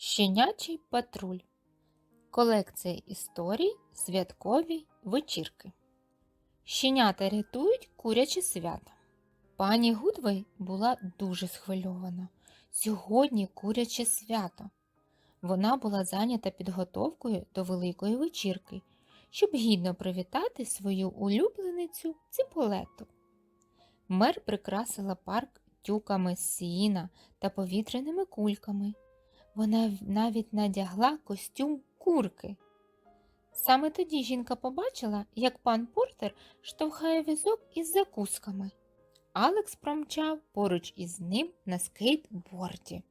Щенячий патруль. Колекція історій святкові вечірки. Щенята рятують куряче свято. Пані Гудвей була дуже схвильована. Сьогодні куряче свято. Вона була зайнята підготовкою до великої вечірки, щоб гідно привітати свою улюбленицю Циполету. Мер прикрасила парк тюками з сіна та повітряними кульками. Вона навіть надягла костюм курки. Саме тоді жінка побачила, як пан Портер штовхає візок із закусками. Алекс промчав поруч із ним на скейтборді.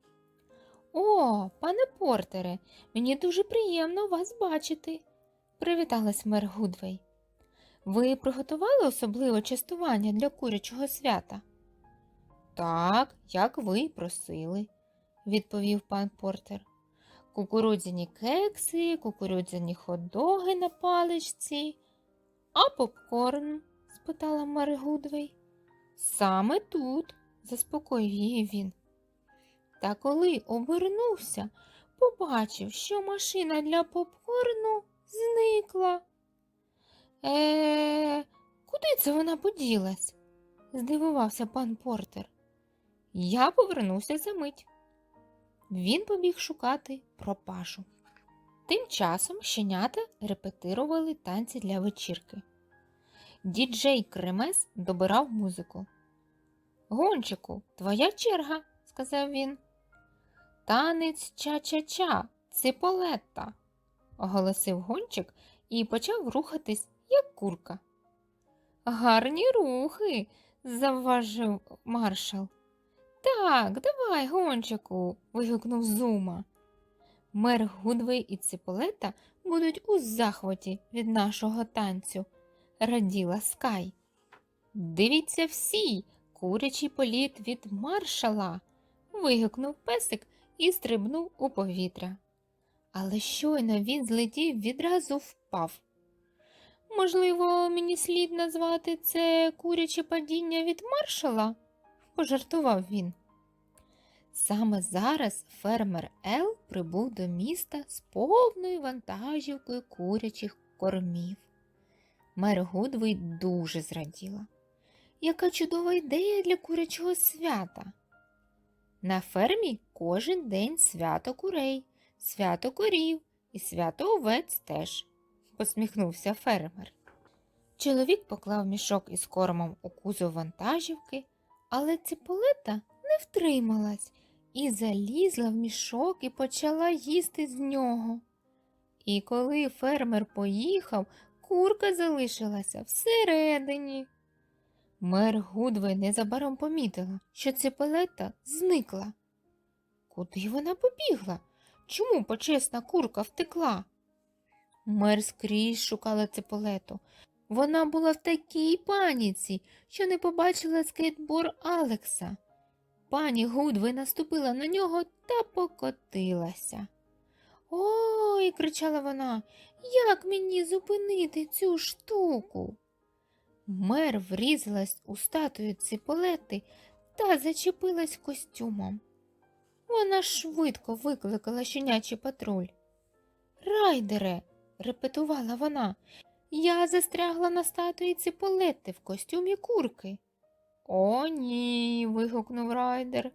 О, пане Портере, мені дуже приємно вас бачити, привіталась мер Гудвей. Ви приготували особливе частування для курячого свята? Так, як ви просили, відповів пан Портер. Кукурудзяні кекси, кукурудзяні ходоги на паличці. А попкорн? спитала мер Гудвей. Саме тут, заспокоїв її він. Та коли обернувся, побачив, що машина для попкорну зникла. Е, куди це вона поділась? здивувався пан Портер. Я повернувся за мить. Він побіг шукати пропажу. Тим часом щенята репетирували танці для вечірки. Діджей Кремес добирав музику. Гончику, твоя черга, сказав він. Танець ча-ча-ча, циполетта, оголосив гончик і почав рухатись, як курка. Гарні рухи, завважив маршал. Так, давай, гончику. вигукнув Зума. Мер Гудвей і Циполета будуть у захваті від нашого танцю, раділа Скай. Дивіться всі, курячий політ від маршала. вигукнув песик і стрибнув у повітря. Але щойно він злетів, відразу впав. Можливо, мені слід назвати це куряче падіння від маршала? пожартував він. Саме зараз фермер Ел прибув до міста з повною вантажівкою курячих кормів. Мер Гудвей дуже зраділа. Яка чудова ідея для курячого свята. На фермі кожен день свято курей, свято корів і свято овець теж, посміхнувся фермер. Чоловік поклав мішок із кормом у кузов вантажівки, але циполета не втрималась і залізла в мішок і почала їсти з нього. І коли фермер поїхав, курка залишилася всередині. Мер Гудвей незабаром помітила, що циполета зникла. Куди вона побігла? Чому почесна курка втекла? Мер скрізь шукала циполету. Вона була в такій паніці, що не побачила скейтборд Алекса. Пані Гудвей наступила на нього та покотилася. Ой, кричала вона, як мені зупинити цю штуку? Мер врізалась у статую циполети та зачепилась костюмом. Вона швидко викликала щенячий патруль. Райдере, репетувала вона, я застрягла на статуї циполети в костюмі курки. О, ні. вигукнув райдер.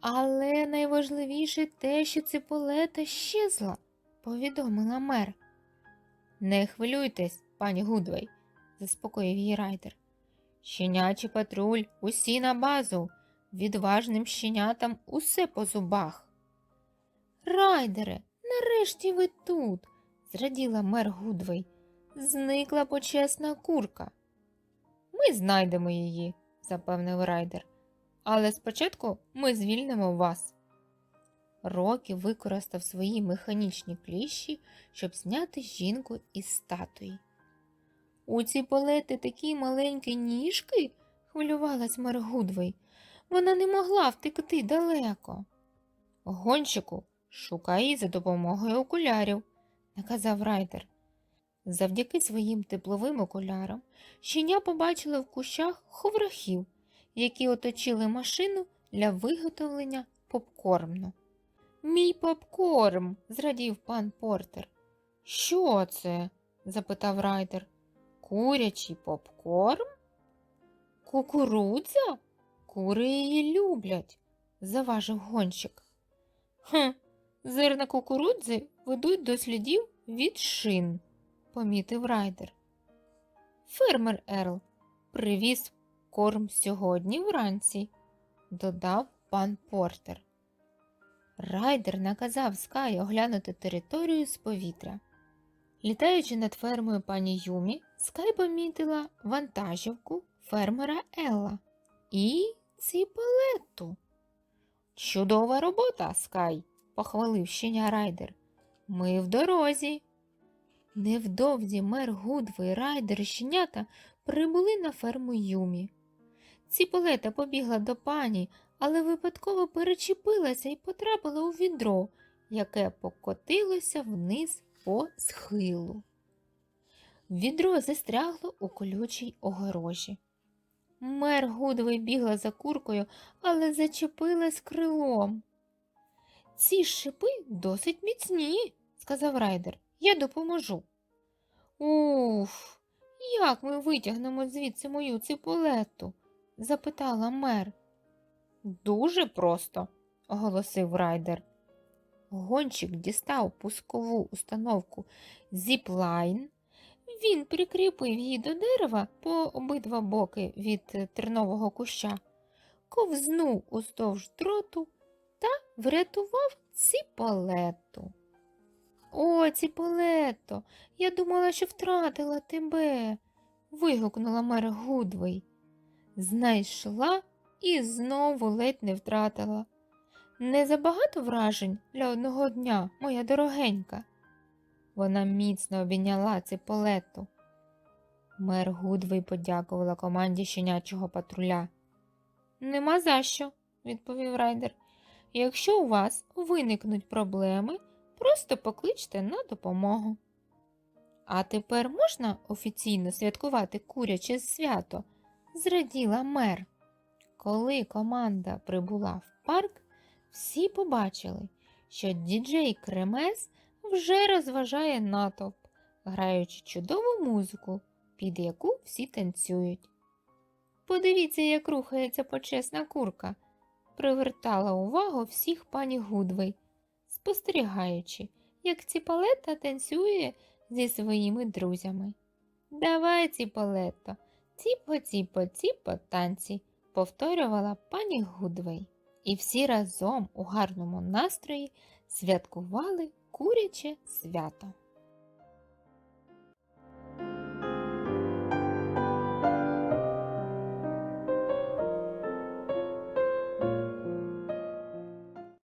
Але найважливіше те, що циполета щезла, повідомила мер. Не хвилюйтесь, пані Гудвей, заспокоїв її райдер. Щенячий патруль, усі на базу. Відважним щенятам усе по зубах. Райдере, нарешті ви тут, зраділа мер Гудвей. Зникла почесна курка. Ми знайдемо її, запевнив райдер. Але спочатку ми звільнимо вас. Рокі використав свої механічні кліщі, щоб зняти жінку із статуї. У ці полети такі маленькі ніжки, хвилювалась Мергудвей. Вона не могла втекти далеко. Гонщику, шукай за допомогою окулярів, наказав райдер. Завдяки своїм тепловим окулярам щеня побачила в кущах ховрахів, які оточили машину для виготовлення попкормну. Мій попкорн, зрадів пан Портер. Що це? запитав райдер. Курячий попкорн? Кукурудза? Кури її люблять, заважив гонщик. Хм, зерна кукурудзи ведуть до слідів від шин, помітив райдер. Фермер Ерл привіз корм сьогодні вранці, додав пан Портер. Райдер наказав Скай оглянути територію з повітря. Літаючи над фермою пані Юмі, Скай помітила вантажівку фермера Елла і ціпалету. Чудова робота, Скай, похвалив щеня Райдер. Ми в дорозі. Невдовзі мер Гудви і Райдер і щенята прибули на ферму Юмі. Ціпалета побігла до пані, але випадково перечепилася і потрапила у відро, яке покотилося вниз по схилу. Відро застрягло у колючій огорожі. Мер Гудвий бігла за куркою, але зачепилась крилом. Ці шипи досить міцні, сказав райдер. Я допоможу. Уф, як ми витягнемо звідси мою ципулету? запитала мер. Дуже просто, оголосив райдер. Гонщик дістав пускову установку Зіплайн. Він прикріпив її до дерева по обидва боки від тернового куща, ковзнув уздовж дроту та врятував ціпалету. О, ціпалето, я думала, що втратила тебе. вигукнула мер Гудвей. Знайшла і знову ледь не втратила. Не забагато вражень для одного дня, моя дорогенька. Вона міцно обійняла ципалету. Мер Гудвей подякувала команді щенячого патруля. Нема за що, відповів райдер. Якщо у вас виникнуть проблеми, просто покличте на допомогу. А тепер можна офіційно святкувати куряче свято? зраділа мер. Коли команда прибула в парк, всі побачили, що діджей Кремес вже розважає натовп, граючи чудову музику, під яку всі танцюють. Подивіться, як рухається почесна курка, привертала увагу всіх пані Гудвей, спостерігаючи, як ціпалета танцює зі своїми друзями. Давай, ціпалето, ціпо, ціпо, ціпо танці, повторювала пані Гудвей. І всі разом у гарному настрої святкували куряче свято.